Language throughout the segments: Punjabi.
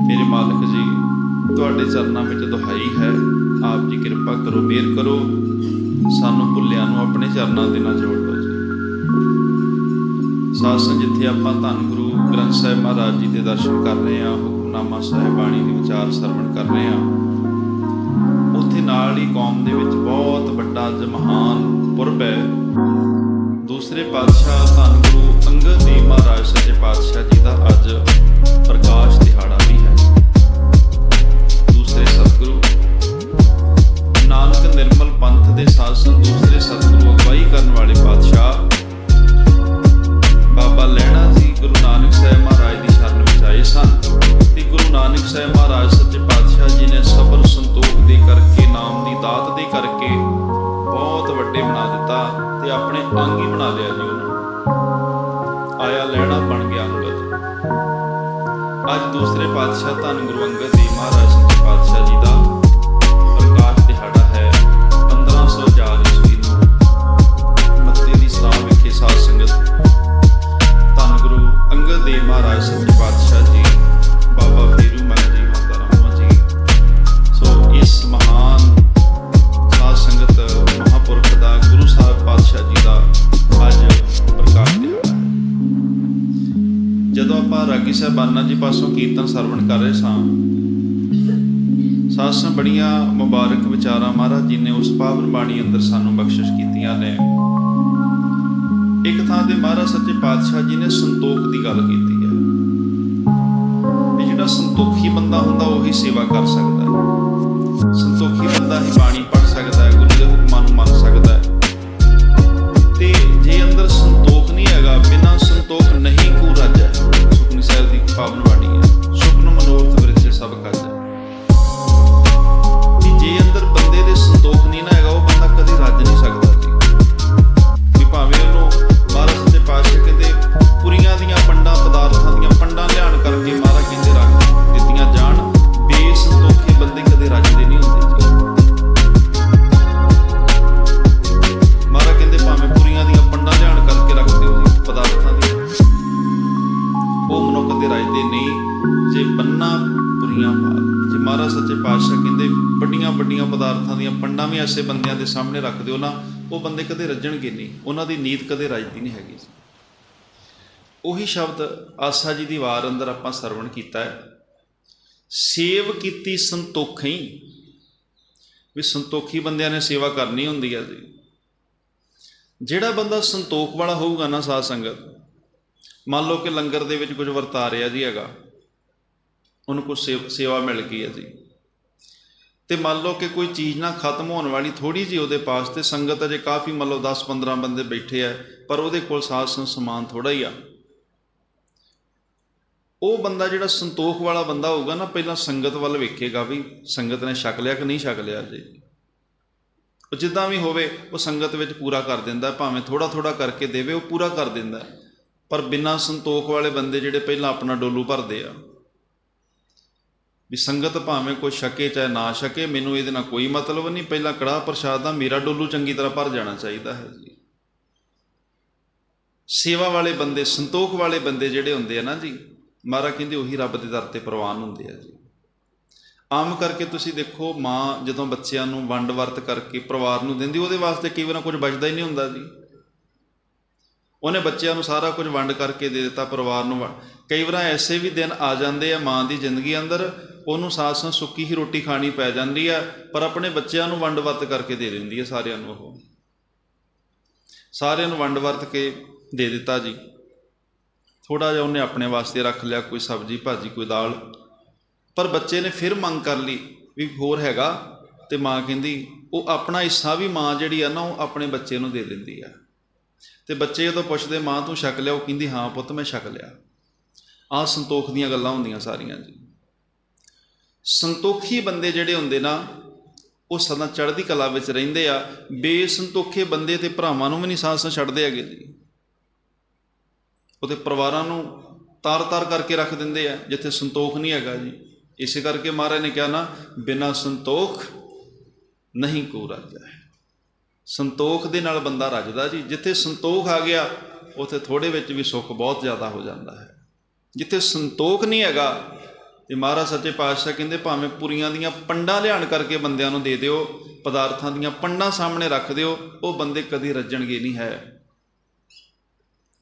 ਮੇਰੇ ਮਾਲਕ ਜੀ, ਤੁਹਾਡੇ ਚਰਨਾਂ ਵਿੱਚ ਦੁਹਾਈ ਹੈ। ਆਪ ਜੀ ਕਿਰਪਾ ਕਰੋ, ਮਿਹਰ ਕਰੋ। ਸਾਨੂੰ ਭੁੱਲਿਆਂ ਨੂੰ ਆਪਣੇ ਚਰਨਾਂ ਦੇ ਨਾਲ ਜੋੜ ਲਓ ਜੀ। ਸਾਧ ਸੰਗਤ, ਜਿੱਥੇ ਆਪਾਂ ਧੰਨ ਗੁਰੂ ਗ੍ਰੰਥ ਸਾਹਿਬ ਮਹਾਰਾਜ ਜੀ ਦੇ ਦਰਸ਼ਨ ਕਰ ਰਹੇ ਹਾਂ, ਹੁਕਮਨਾਮਾ ਸਾਹਿਬ ਬਾਣੀ ਦੇ ਵਿਚਾਰ ਸਰਵਣ ਕਰ ਰਹੇ ਹਾਂ, ਉੱਥੇ ਨਾਲ ਹੀ ਕੌਮ ਦੇ ਵਿੱਚ ਬਹੁਤ ਵੱਡਾ, ਅੱਜ ਮਹਾਨ ਪੁਰਬ ਹੈ। ਦੂਸਰੇ ਪਾਤਸ਼ਾਹ ਨੇ ਸਬਰ ਸੰਤੋਖ ਦੇ ਕਰਕੇ, ਨਾਮ ਦੀ ਦਾਤ ਦੇ ਕਰਕੇ ਬਹੁਤ ਵੱਡੇ ਬਣਾ ਦਿੱਤਾ ਤੇ ਆਪਣੇ ਅੰਗ ਹੀ ਬਣਾ ਲਿਆ ਜੀ ਉਹਨੂੰ। ਆਇਆ ਲੈਣਾ ਬਣ ਗਿਆ ਅੰਗਦ। ਅੱਜ ਦੂਸਰੇ ਪਾਤਸ਼ਾਹ ਧੰਨ ਗੁਰੂ ਅੰਗਦ ਦੇਵ ਮਹਾਰਾਜ ਸੱਚੇ ਪਾਤਸ਼ਾਹ ਜੀ ਦਾ ਸਾਹਿਬਾਨਾਂ ਜੀ ਪਾਸੋਂ ਕੀਰਤਨ ਸਰਵਣ ਕਰ ਰਹੇ ਸਾਂ। ਸਾਸਾਂ ਬੜੀਆਂ ਮੁਬਾਰਕ ਵਿਚਾਰਾਂ ਮਹਾਰਾਜ ਜੀ ਨੇ ਉਸ ਪਾਵਨ ਬਾਣੀ ਅੰਦਰ ਸਾਨੂੰ ਬਖਸ਼ਿਸ਼ ਕੀਤੀਆਂ ਨੇ। ਇੱਕ ਥਾਂ ਤੇ ਮਹਾਰਾਜ ਸੱਚੇ ਪਾਤਸ਼ਾਹ ਜੀ ਨੇ ਸੰਤੋਖ ਦੀ ਗੱਲ ਕੀਤੀ ਹੈ। ਵੀ ਜਿਹੜਾ ਸੰਤੋਖੀ ਬੰਦਾ ਹੁੰਦਾ, ਉਹੀ ਸੇਵਾ ਕਰ ਸਕਦਾ ਹੈ। ਸੰਤੋਖੀ ਬੰਦਾ ਹੀ ਬਾਣੀ ਪੜ੍ਹ ਸਕਦਾ ਹੈ, ਗੁਰੂ ਦੇ ਹੁਕਮਾਂ ਨੂੰ ਮੰਨ ਸਕਦਾ ਮਹਾਰਾਜ ਸੱਚੇ ਪਾਤਸ਼ਾਹ ਕਹਿੰਦੇ, ਵੱਡੀਆਂ ਵੱਡੀਆਂ ਪਦਾਰਥਾਂ ਦੀਆਂ ਪੰਡਾਂ ਵੀ ਐਸੇ ਬੰਦਿਆਂ ਦੇ ਸਾਹਮਣੇ ਰੱਖ ਦਿਓ ਨਾ, ਉਹ ਬੰਦੇ ਕਦੇ ਰੱਜਣਗੇ ਨਹੀਂ, ਉਹਨਾਂ ਦੀ ਨੀਤ ਕਦੇ ਰੱਜਦੀ ਨਹੀਂ ਹੈਗੀ। ਉਹੀ ਸ਼ਬਦ ਆਸਾ ਜੀ ਦੀ ਵਾਰ ਅੰਦਰ ਆਪਾਂ ਸਰਵਣ ਕੀਤਾ ਹੈ। ਸੇਵ ਕੀਤੀ ਸੰਤੋਖੀ। ਵੀ ਸੰਤੋਖੀ ਬੰਦਿਆਂ ਨੇ ਸੇਵਾ ਕਰਨੀ ਹੁੰਦੀ ਹੈ ਜੀ। ਜਿਹੜਾ ਬੰਦਾ ਸੰਤੋਖ ਵਾਲਾ ਹੋਊਗਾ ਨਾ ਸਾਧ ਸੰਗਤ, ਮੰਨ ਲਓ ਕਿ ਲੰਗਰ ਦੇ ਵਿੱਚ ਕੁਝ ਵਰਤਾ ਰਿਹਾ ਜੀ ਹੈਗਾ। ਉਹਨੂੰ ਕੁਝ ਸੇਵ- ਸੇਵਾ ਮਿਲ ਗਈ ਹੈ ਜੀ। ਤੇ ਮੰਨ ਲਓ ਕਿ ਕੋਈ ਚੀਜ਼ ਨਾ ਖਤਮ ਹੋਣ ਵਾਲੀ ਥੋੜੀ ਜਿਹੀ ਉਹਦੇ ਪਾਸ ਤੇ ਸੰਗਤ ਅਜੇ ਕਾਫੀ ਮੰਨ ਲਓ 10 15 ਬੰਦੇ ਬੈਠੇ ਆ, ਪਰ ਉਹਦੇ ਕੋਲ ਸਾਧ ਸਮਾਨ ਥੋੜਾ ਹੀ ਆ। ਉਹ ਬੰਦਾ ਜਿਹੜਾ ਸੰਤੋਖ ਵਾਲਾ ਬੰਦਾ ਹੋਊਗਾ ਨਾ, ਪਹਿਲਾਂ ਸੰਗਤ ਵੱਲ ਵੇਖੇਗਾ ਵੀ ਸੰਗਤ ਨੇ ਛਕ ਲਿਆ ਕਿ ਨਹੀਂ ਛਕ ਲਿਆ ਜੀ। ਉਹ ਜਿੱਦਾਂ ਵੀ ਹੋਵੇ, ਉਹ ਸੰਗਤ ਵਿੱਚ ਪੂਰਾ ਕਰ ਦਿੰਦਾ, ਭਾਵੇਂ ਥੋੜਾ ਥੋੜਾ ਕਰਕੇ ਦੇਵੇ, ਉਹ ਪੂਰਾ ਕਰ ਦਿੰਦਾ। ਪਰ ਬਿਨਾਂ ਸੰਤੋਖ ਵਾਲੇ ਬੰਦੇ ਜਿਹੜੇ ਪਹਿਲਾਂ ਆਪਣਾ ਡੋਲੂ ਭਰਦੇ ਆ। ਵੀ ਸੰਗਤ ਭਾਵੇਂ ਕੋਈ ਛਕੇ ਚਾਹੇ ਨਾ ਛਕੇ, ਮੈਨੂੰ ਇਹਦੇ ਨਾਲ ਕੋਈ ਮਤਲਬ ਨਹੀਂ। ਪਹਿਲਾਂ ਕੜਾਹ ਪ੍ਰਸ਼ਾਦ ਦਾ ਮੇਰਾ ਡੋਲੂ ਚੰਗੀ ਤਰ੍ਹਾਂ ਭਰ ਜਾਣਾ ਚਾਹੀਦਾ ਹੈ ਜੀ। ਸੇਵਾ ਵਾਲੇ ਬੰਦੇ, ਸੰਤੋਖ ਵਾਲੇ ਬੰਦੇ ਜਿਹੜੇ ਹੁੰਦੇ ਆ ਨਾ ਜੀ ਮਹਾਰਾ ਕਹਿੰਦੇ ਉਹੀ ਰੱਬ ਦੇ ਦਰ ਤੇ ਪ੍ਰਵਾਨ ਹੁੰਦੇ ਆ ਜੀ। ਆਮ ਕਰਕੇ ਤੁਸੀਂ ਦੇਖੋ, ਮਾਂ ਜਦੋਂ ਬੱਚਿਆਂ ਨੂੰ ਵੰਡ ਵਰਤ ਕਰਕੇ ਪਰਿਵਾਰ ਨੂੰ ਦਿੰਦੀ, ਉਹਦੇ ਵਾਸਤੇ ਕਈ ਵਾਰ ਕੁਝ ਬਚਦਾ ਹੀ ਨਹੀਂ ਹੁੰਦਾ ਜੀ। ਉਹਨੇ ਬੱਚਿਆਂ ਨੂੰ ਸਾਰਾ ਕੁਝ ਵੰਡ ਕਰਕੇ ਦੇ ਦਿੱਤਾ, ਪਰਿਵਾਰ ਨੂੰ ਕਈ ਵਾਰ ਐਸੇ ਵੀ ਦਿਨ ਆ ਜਾਂਦੇ ਆ ਮਾਂ ਦੀ ਜ਼ਿੰਦਗੀ ਅੰਦਰ ਉਹਨੂੰ ਸਾਥ ਸਾਥ ਸੁੱਕੀ ਹੀ ਰੋਟੀ ਖਾਣੀ ਪੈ ਜਾਂਦੀ ਆ, ਪਰ ਆਪਣੇ ਬੱਚਿਆਂ ਨੂੰ ਵੰਡ ਵਰਤ ਕਰਕੇ ਦੇ ਦਿੰਦੀ ਆ ਸਾਰਿਆਂ ਨੂੰ ਉਹ। ਸਾਰਿਆਂ ਨੂੰ ਵੰਡ ਵਰਤ ਕੇ ਦੇ ਦਿੱਤਾ ਜੀ। ਥੋੜਾ ਜਿਹਾ ਉਹਨੇ ਆਪਣੇ ਵਾਸਤੇ ਰੱਖ ਲਿਆ, ਕੋਈ ਸਬਜ਼ੀ ਭਾਜੀ, ਕੋਈ ਦਾਲ। ਪਰ ਬੱਚੇ ਨੇ ਫਿਰ ਮੰਗ ਕਰ ਲਈ ਵੀ ਹੋਰ ਹੈਗਾ ਤੇ ਮਾਂ ਕਹਿੰਦੀ, ਉਹ ਆਪਣਾ ਹਿੱਸਾ ਵੀ ਮਾਂ ਜਿਹੜੀ ਆ ਨਾ, ਉਹ ਆਪਣੇ ਬੱਚੇ ਨੂੰ ਦੇ ਦਿੰਦੀ ਆ। ਤੇ ਬੱਚੇ ਜਦੋਂ ਪੁੱਛਦੇ, ਮਾਂ ਤੂੰ ਛਕ ਲਿਆ? ਉਹ ਕਹਿੰਦੀ, ਹਾਂ ਪੁੱਤ, ਮੈਂ ਛਕ ਲਿਆ। ਆਹ ਸੰਤੋਖ ਦੀਆਂ ਗੱਲਾਂ ਹੁੰਦੀਆਂ ਸਾਰੀਆਂ ਜੀ। ਸੰਤੋਖੀ ਬੰਦੇ ਜਿਹੜੇ ਹੁੰਦੇ ਨਾ, ਉਹ ਸਦਾ ਚੜ੍ਹਦੀ ਕਲਾ ਵਿੱਚ ਰਹਿੰਦੇ ਆ। ਬੇਸੰਤੋਖੇ ਬੰਦੇ ਤੇ ਭਰਾਵਾਂ ਨੂੰ ਵੀ ਨਹੀਂ ਸਾਥ ਸਾਥ ਛੱਡਦੇ ਹੈਗੇ ਜੀ। ਉਹਦੇ ਪਰਿਵਾਰਾਂ ਨੂੰ ਤਾਰ-ਤਾਰ ਕਰਕੇ ਰੱਖ ਦਿੰਦੇ ਆ, ਜਿੱਥੇ ਸੰਤੋਖ ਨਹੀਂ ਹੈਗਾ ਜੀ। ਇਸੇ ਕਰਕੇ ਮਹਾਰਾਜ ਨੇ ਕਿਹਾ ਨਾ, ਬਿਨਾ ਸੰਤੋਖ ਨਹੀਂ ਕੋ ਰਾਜਾ ਹੈ। ਸੰਤੋਖ ਦੇ ਨਾਲ ਬੰਦਾ ਰੱਜਦਾ ਜੀ। ਜਿੱਥੇ ਸੰਤੋਖ ਆ ਗਿਆ, ਉੱਥੇ ਥੋੜੇ ਵਿੱਚ ਵੀ ਸੁੱਖ ਬਹੁਤ ਜ਼ਿਆਦਾ ਹੋ ਜਾਂਦਾ ਹੈ। ਜਿੱਥੇ ਸੰਤੋਖ ਨਹੀਂ ਹੈਗਾ ਤੇ ਮਹਾਰਾਜ ਸੱਚੇ ਪਾਤਸ਼ਾਹ ਕਹਿੰਦੇ ਭਾਵੇਂ ਪੁਰੀਆਂ ਦੀਆਂ ਪੰਡਾਂ ਲਿਆਣ ਕਰਕੇ ਬੰਦਿਆਂ ਨੂੰ ਦੇ ਦਿਓ, ਪਦਾਰਥਾਂ ਦੀਆਂ ਪੰਡਾਂ ਸਾਹਮਣੇ ਰੱਖ ਦਿਓ, ਉਹ ਬੰਦੇ ਕਦੀ ਰੱਜਣਗੇ ਨਹੀਂ ਹੈ।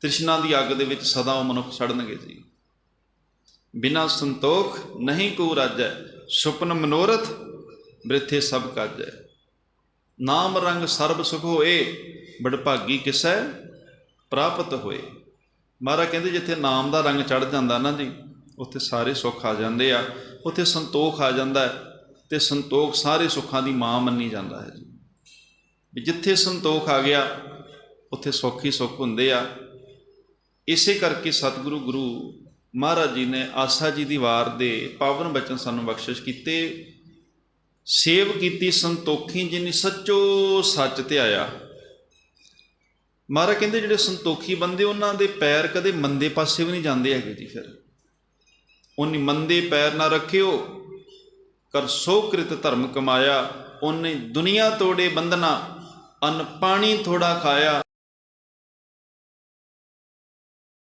ਤ੍ਰਿਸ਼ਨਾ ਦੀ ਅੱਗ ਦੇ ਵਿੱਚ ਸਦਾ ਉਹ ਮਨੁੱਖ ਸੜਨਗੇ ਜੀ। ਬਿਨਾ ਸੰਤੋਖ ਨਹੀਂ ਕੋ ਰਾਜੈ, ਸੁਪਨ ਮਨੋਰਥ ਬ੍ਰਿਥੇ ਸਭ ਕਾਜੈ। ਨਾਮ ਰੰਗ ਸਰਬ ਸੁਖ ਹੋਏ, ਬੜਭਾਗੀ ਕਿਸੈ ਪ੍ਰਾਪਤ ਹੋਏ। ਮਹਾਰਾਜ ਕਹਿੰਦੇ ਜਿੱਥੇ ਨਾਮ ਦਾ ਰੰਗ ਚੜ ਜਾਂਦਾ ਨਾ ਜੀ ਉੱਥੇ ਸਾਰੇ ਸੁੱਖ ਆ ਜਾਂਦੇ ਆ, ਉੱਥੇ ਸੰਤੋਖ ਆ ਜਾਂਦਾ ਹੈ ਤੇ ਸੰਤੋਖ ਸਾਰੇ ਸੁੱਖਾਂ ਦੀ ਮਾਂ ਮੰਨੀ ਜਾਂਦਾ ਹੈ ਜੀ। ਵੀ ਜਿੱਥੇ ਸੰਤੋਖ ਆ ਗਿਆ, ਉੱਥੇ ਸੁੱਖ ਹੀ ਸੁੱਖ ਹੁੰਦੇ ਆ। ਇਸੇ ਕਰਕੇ ਸਤਿਗੁਰੂ ਗੁਰੂ ਮਹਾਰਾਜ ਜੀ ਨੇ ਆਸਾ ਜੀ ਦੀ ਵਾਰ ਦੇ ਪਾਵਨ ਬਚਨ ਸਾਨੂੰ ਬਖਸ਼ਿਸ਼ ਕੀਤੇ। ਸੇਵ ਕੀਤੀ ਸੰਤੋਖੀ ਜਿਨੀ ਸੱਚੋ ਸੱਚ ਤੇ ਆਇਆ। ਮਹਾਰਾਜ ਕਹਿੰਦੇ ਜਿਹੜੇ ਸੰਤੋਖੀ ਬੰਦੇ, ਉਹਨਾਂ ਦੇ ਪੈਰ ਕਦੇ ਮੰਦੇ ਪਾਸੇ ਵੀ ਨਹੀਂ ਜਾਂਦੇ ਹੈਗੇ ਜੀ ਫਿਰ। ਉਹਨੇ ਮੰਦੇ ਪੈਰ ਨਾ ਰੱਖਿਓ, ਕਰ ਸੋ ਕ੍ਰਿਤ ਧਰਮ ਕਮਾਇਆ ਉਹਨੇ ਦੁਨੀਆ ਤੋੜੇ ਬੰਧਨਾ, ਅਨ ਪਾਣੀ ਥੋੜਾ ਖਾਇਆ